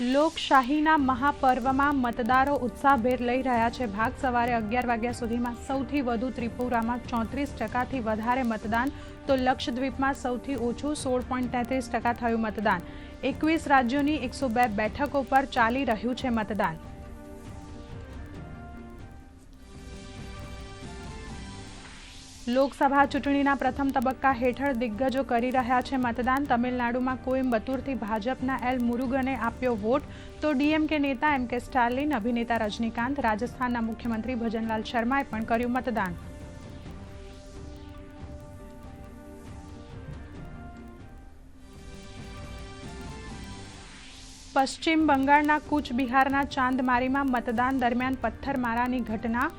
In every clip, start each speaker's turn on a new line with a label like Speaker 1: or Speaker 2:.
Speaker 1: લોકશાહીના મહાપર્વમાં મતદારો ઉત્સાહભેર લઈ રહ્યા છે ભાગ. સવારે અગિયાર વાગ્યા સુધીમાં સૌથી વધુ ત્રિપુરામાં ચોત્રીસ ટકાથી વધારે મતદાન, તો લક્ષદ્વીપમાં સૌથી ઓછું સોળ પોઈન્ટ તેત્રીસ ટકા થયું મતદાન. એકવીસ રાજ્યોની એકસો બે બેઠકો પર ચાલી રહ્યું છે મતદાન. લોકસભા ચૂંટણીના પ્રથમ તબક્કા હેઠળ દિગ્ગજો કરી રહ્યા છે મતદાન. તમિલનાડુમાં કોઇમ્બતુરથી ભાજપના એલ. મુરુગને આપ્યો વોટ. તો ડીએમકે નેતા એમ. કે. સ્ટાલિન, અભિનેતા રજનીકાંત, રાજસ્થાનના મુખ્યમંત્રી ભજનલાલ શર્માએ પણ કર્યું મતદાન. પશ્ચિમ બંગાળના કૂચ બિહારના ચાંદમારીમાં મતદાન દરમિયાન પથ્થરમારાની ઘટના.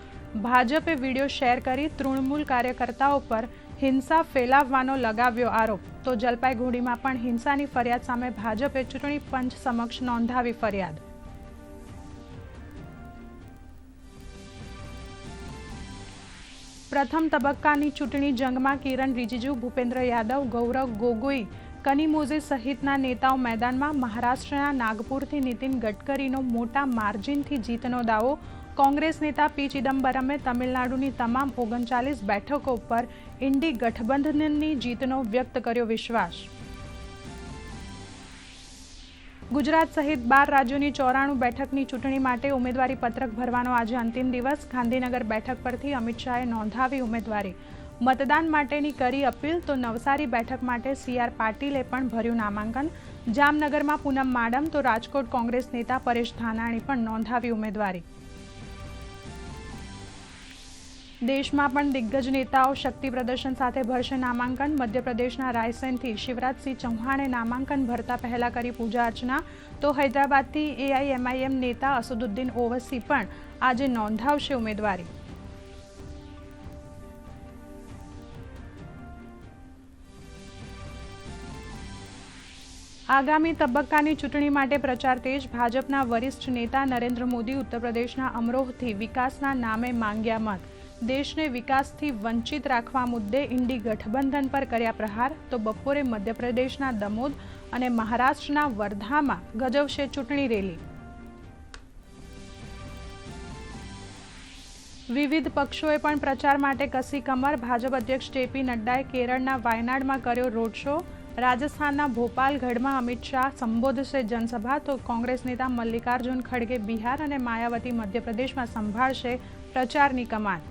Speaker 1: ભાજપે વીડિયો શેર કરી તૃણમૂલ કાર્યકર્તાઓ પર હિંસા ફેલાવવાનો લગાવ્યો આરોપ. તો જલપાઈગુડીમાં પણ હિંસાની ફરિયાદ સામે ભાજપે ચૂંટણી પંચ સમક્ષ નોંધાવી ફરિયાદ. પ્રથમ તબક્કાની ચૂંટણી જંગમાં કિરણ રિજિજુ, ભૂપેન્દ્ર યાદવ, ગૌરવ ગોગોઈ કનિમોઝે સહિતના નેતાઓ મેદાનમાં મહારાષ્ટ્રના નાગપુરથી નીતિન ગડકરીનો મોટા માર્જિનથી જીતનો દાવો. કોંગ્રેસ નેતા પી. ચિદમ્બરમે તમિલનાડુની તમામ ઓગણચાલીસ બેઠકો પર ઇન્ડી ગઠબંધનની જીતનો વ્યક્ત કર્યો વિશ્વાસ. ગુજરાત સહિત બાર રાજ્યોની ચોરાણું બેઠકની ચૂંટણી માટે ઉમેદવારી પત્રક ભરવાનો આજે અંતિમ દિવસ. ગાંધીનગર બેઠક પરથી અમિત શાહે નોંધાવી ઉમેદવારી. મતદાન માટેની કરી અપીલ તો નવસારી બેઠક માટે સી આર પાટીલે પણ ભર્યું નામાંકન. જામનગરમાં પૂનમ માડમ તો રાજકોટ કોંગ્રેસ નેતા પરેશ ધાનાણી પણ નોંધાવી ઉમેદવારી. દેશમાં પણ દિગ્ગજ નેતાઓ શક્તિ પ્રદર્શન સાથે ભરશે નામાંકન. મધ્યપ્રદેશના રાયસેનથી શિવરાજસિંહ ચૌહાણે નામાંકન ભરતા પહેલા કરી પૂજા અર્ચના. તો હૈદરાબાદથી એઆઈએમઆઈએમ નેતા અસદુદ્દીન ઓવસી પણ આજે નોંધાવશે ઉમેદવારી. આગામી તબક્કાની ચૂંટણી માટે પ્રચાર તેજ ભાજપના વરિષ્ઠ નેતા નરેન્દ્ર મોદી ઉત્તર પ્રદેશના અમરોહથી વિકાસના નામે માંગ્યા મત. દેશને વિકાસથી વંચિત રાખવા મુદ્દે ઇન્ડી ગઠબંધન પર કર્યા પ્રહાર, તો બપોરે મધ્યપ્રદેશના દમોદ અને મહારાષ્ટ્રના વર્ધામાં ગજવશે ચૂંટણી રેલી. વિવિધ પક્ષોએ પણ પ્રચાર માટે કસી કમર ભાજપ અધ્યક્ષ જેપી નડ્ડાએ કેરળના વાયનાડમાં કર્યો રોડ શો. રાજસ્થાનના ભોપાલગઢમાં અમિત શાહ સંબોધશે જનસભા, તો કોંગ્રેસ નેતા મલ્લિકાર્જુન ખડગે બિહાર અને માયાવતી મધ્યપ્રદેશમાં સંભાળશે પ્રચારની કમાન.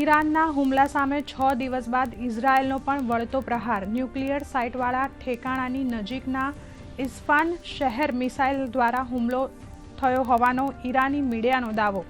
Speaker 1: ઈરાનના હુમલા સામે છ દિવસ બાદ ઇઝરાયેલનો પણ વળતો પ્રહાર. ન્યુક્લિયર સાઇટવાળા ઠેકાણાની નજીકના ઇસ્ફાન શહેર મિસાઇલ દ્વારા હુમલો થયો હોવાનો ઈરાની મીડિયાનો દાવો.